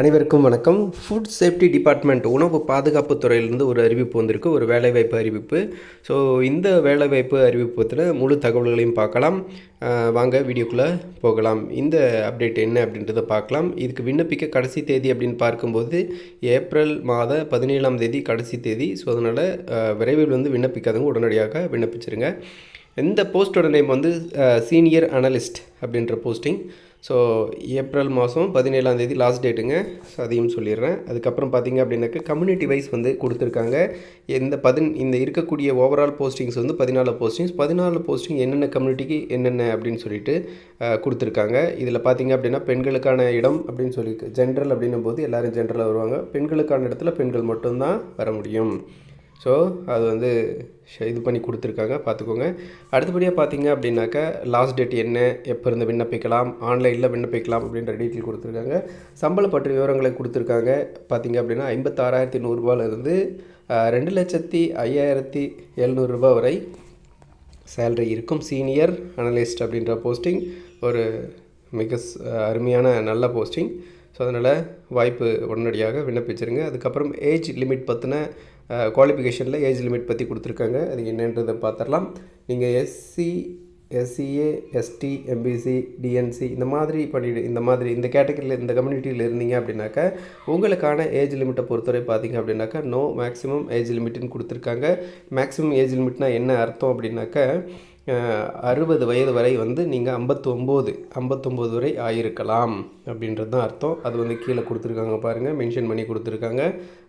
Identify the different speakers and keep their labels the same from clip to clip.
Speaker 1: அனைவருக்கும் வணக்கம். Food safety department உணவு பாதுகாப்பு துறையிலிருந்து ஒரு அறிவிப்பு வந்திருக்கு ஒரு வேலைவாய்ப்பு அறிவிப்பு. ஸோ இந்த வேலைவாய்ப்பு அறிவிப்பு பற்றின முழு தகவல்களையும் பார்க்கலாம். வாங்க வீடியோக்குள்ளே போகலாம். இந்த அப்டேட் என்ன அப்படின்றத பார்க்கலாம். இதுக்கு விண்ணப்பிக்க கடைசி தேதி அப்படின்னு பார்க்கும்போது ஏப்ரல் மாத பதினேழாம் தேதி கடைசி தேதி. ஸோ அதனால் விரைவில் வந்து விண்ணப்பிக்காதவங்க உடனடியாக விண்ணப்பிச்சிருங்க. இந்த போஸ்ட்டோட நேம் வந்து சீனியர் அனலிஸ்ட் அப்படின்ற போஸ்டிங் ஸோ ஏப்ரல் மாதம் பதினேழாம் தேதி லாஸ்ட் டேட்டுங்க ஸோ அதையும் சொல்லிடுறேன். அதுக்கப்புறம் பார்த்தீங்க அப்படின்னாக்க கம்யூனிட்டி வைஸ் வந்து கொடுத்துருக்காங்க. இந்த பதின் இந்த இருக்கக்கூடிய ஓவரால் போஸ்டிங்ஸ் வந்து பதினாலு போஸ்டிங்ஸ் பதினாலு போஸ்டிங் என்னென்ன கம்யூனிட்டிக்கு என்னென்ன அப்படின்னு சொல்லிட்டு கொடுத்துருக்காங்க. இதில் பார்த்தீங்க அப்படின்னா பெண்களுக்கான இடம் அப்படின்னு சொல்லி ஜென்ரல் அப்படின்னும் போது எல்லோரும் ஜென்ரலாக வருவாங்க. பெண்களுக்கான இடத்துல பெண்கள் மட்டும்தான் வர முடியும். ஸோ அது வந்து இது பண்ணி கொடுத்துருக்காங்க. பார்த்துக்கோங்க. அடுத்தபடியாக பார்த்தீங்க அப்படின்னாக்கா லாஸ்ட் டேட் என்ன எப்போ இருந்து விண்ணப்பிக்கலாம் ஆன்லைனில் விண்ணப்பிக்கலாம் அப்படின்ற டீட்டெயில் கொடுத்துருக்காங்க. சம்பளம் பற்றிய விவரங்களை கொடுத்துருக்காங்க. பார்த்தீங்க அப்படின்னா ஐம்பத்தாறாயிரத்தி நூறுரூபாலேருந்து ரெண்டு லட்சத்தி ஐயாயிரத்தி எழுநூறுரூபா வரை சேலரி இருக்கும். சீனியர் அனலிஸ்ட் அப்படின்ற போஸ்டிங் ஒரு மிக அருமையான நல்ல போஸ்டிங் ஸோ அதனால் வாய்ப்பு உடனடியாக விண்ணப்பிச்சிருங்க. அதுக்கப்புறம் ஏஜ் லிமிட் பற்றின குவாலிஃபிகேஷனில் ஏஜ் லிமிட் பற்றி கொடுத்துருக்காங்க. அது என்னன்றதை பார்த்துடலாம் நீங்கள் SC SCA ST MBC DNC இந்த மாதிரி பண்ணிடு இந்த மாதிரி இந்த கேட்டகரியில் இந்த கம்யூனிட்டியில் இருந்தீங்க அப்படின்னாக்கா உங்களுக்கான ஏஜ் லிமிட்டை பொறுத்தவரை பார்த்தீங்க அப்படின்னாக்கா நோ மேக்ஸிமம் ஏஜ் லிமிட்னு கொடுத்துருக்காங்க. மேக்ஸிமம் ஏஜ் லிமிட்னா என்ன அர்த்தம் அப்படின்னாக்கா அறுபது வயது வரை வந்து நீங்கள் ஐம்பத்தொம்போது ஐம்பத்தொம்போது வரை ஆயிருக்கலாம் அப்படின்றது தான் அர்த்தம். அது வந்து கீழே கொடுத்துருக்காங்க பாருங்கள் மென்ஷன் பண்ணி கொடுத்துருக்காங்க.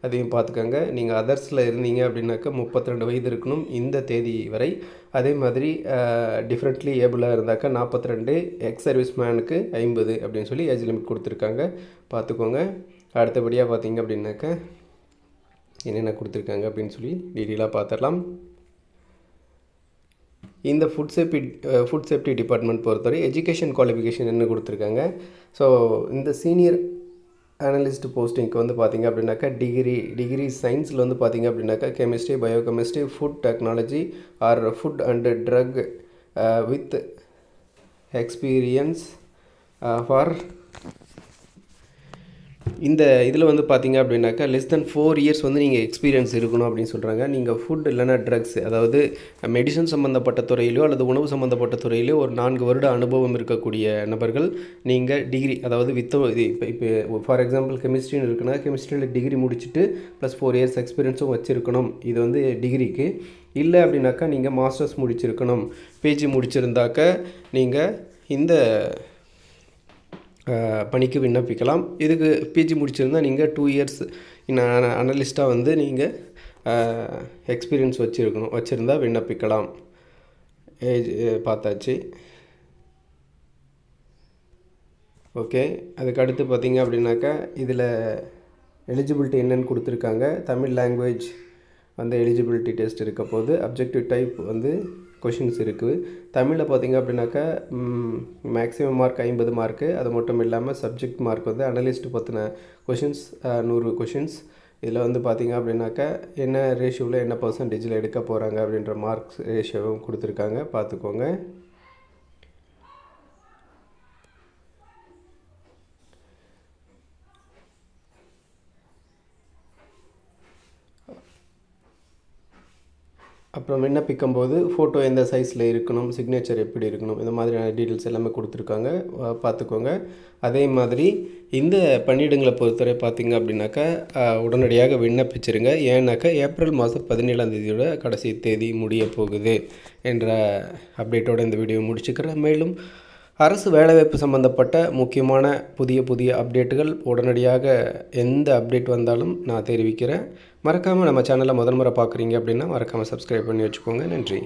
Speaker 1: அதையும் பார்த்துக்கோங்க. நீங்கள் அதர்ஸில் இருந்தீங்க அப்படின்னாக்கா முப்பத்தி ரெண்டு வயது இருக்கணும் இந்த தேதி வரை. அதே மாதிரி டிஃப்ரெண்ட்லி ஏபிளாக இருந்தாக்கா நாற்பத்தி ரெண்டு எக்ஸ் சர்வீஸ் மேனுக்கு ஐம்பது அப்படின்னு சொல்லி ஏஜ் லிமிட் கொடுத்துருக்காங்க. பார்த்துக்கோங்க. அடுத்தபடியாக பார்த்தீங்க அப்படின்னாக்கா என்னென்ன கொடுத்துருக்காங்க அப்படின்னு சொல்லி டீட்டெயிலாக பார்த்துடலாம். இந்த food safety food safety department பொறுத்தவரை எஜுகேஷன் குவாலிஃபிகேஷன் என்ன கொடுத்துருக்காங்க? ஸோ இந்த சீனியர் அனலிஸ்ட் போஸ்டிங்க்கு வந்து பார்த்திங்க அப்படின்னாக்கா டிகிரி டிகிரி சயின்ஸில் வந்து பார்த்திங்க அப்படின்னாக்கா chemistry biochemistry food technology or food and drug with experience for இந்த இதில் வந்து பார்த்தீங்க அப்படின்னாக்கா லெஸ் தென் ஃபோர் இயர்ஸ் வந்து நீங்கள் எக்ஸ்பீரியன்ஸ் இருக்கணும் அப்படின்னு சொல்கிறாங்க நீங்கள் ஃபுட் இல்லைன்னா ட்ரக்ஸ் அதாவது மெடிசன் சம்மந்தப்பட்ட துறையிலையோ அல்லது உணவு சம்மந்தப்பட்ட துறையிலையோ ஒரு நான்கு வருட அனுபவம் இருக்கக்கூடிய நபர்கள் நீங்கள் டிகிரி அதாவது வித் இது இப்போ இப்போ ஃபார் எக்ஸாம்பிள் கெமிஸ்ட்ரின்னு இருக்குன்னா கெமிஸ்ட்ரியில் டிகிரி முடிச்சுட்டு ப்ளஸ் ஃபோர் இயர்ஸ் எக்ஸ்பீரியன்ஸும் வச்சுருக்கணும். இது வந்து டிகிரிக்கு இல்லை அப்படின்னாக்கா நீங்கள் மாஸ்டர்ஸ் முடிச்சிருக்கணும். பேஜி முடிச்சிருந்தாக்க நீங்கள் இந்த பணிக்கு விண்ணப்பிக்கலாம். இதுக்கு பிஜி முடிச்சிருந்தா நீங்கள் டூ இயர்ஸ் அனலிஸ்ட்டாக வந்து நீங்கள் எக்ஸ்பீரியன்ஸ் வச்சுருக்கணும். வச்சுருந்தா விண்ணப்பிக்கலாம். ஏஜ் பார்த்தாச்சு. ஓகே. அதுக்கு அடுத்து பார்த்தீங்க அப்படின்னாக்கா இதில் எலிஜிபிலிட்டி என்னென்னு கொடுத்துருக்காங்க. தமிழ் லாங்குவேஜ் வந்து எலிஜிபிலிட்டி டெஸ்ட் இருக்க போது அப்ஜெக்டிவ் டைப் வந்து கொஷின்ஸ் இருக்குது. தமிழில் பார்த்தீங்க அப்படின்னாக்கா மேக்ஸிமம் மார்க் ஐம்பது மார்க்கு அது மட்டும் இல்லாமல் சப்ஜெக்ட் மார்க் வந்து அனலிஸ்ட் பற்றின கொஷின்ஸ் நூறு கொஷின்ஸ் இதில் வந்து பார்த்தீங்க அப்படின்னாக்கா என்ன ரேஷியோவில் என்ன பர்சன்டேஜில் எடுக்க போகிறாங்க அப்படின்ற மார்க்ஸ் ரேஷியோவும் கொடுத்துருக்காங்க. பார்த்துக்கோங்க. அப்புறம் விண்ணப்பிக்கும் போது ஃபோட்டோ எந்த சைஸில் இருக்கணும் சிக்னேச்சர் எப்படி இருக்கணும் இந்த மாதிரியான டீட்டெயில்ஸ் எல்லாமே கொடுத்துருக்காங்க. பார்த்துக்கோங்க. அதே மாதிரி இந்த பணியிடங்களை பொறுத்தவரை பார்த்திங்க அப்படின்னாக்கா உடனடியாக விண்ணப்பிச்சிருங்க. ஏன்னாக்கா ஏப்ரல் மாதம் பதினேழாம் தேதியோட கடைசி தேதி முடிய போகுது என்ற அப்டேட்டோட இந்த வீடியோ முடிச்சுக்கிறேன். மேலும் அரசு வேலைவாய்ப்பு சம்மந்தப்பட்ட முக்கியமான புதிய புதிய அப்டேட்டுகள் உடனடியாக எந்த அப்டேட் வந்தாலும் நான் தெரிவிக்கிறேன். மறக்காமல் நம்ம சேனலை முதல் முறை பார்க்குறீங்க அப்படின்னா மறக்காமல் சப்ஸ்கிரைப் பண்ணி வச்சுக்கோங்க. நன்றி.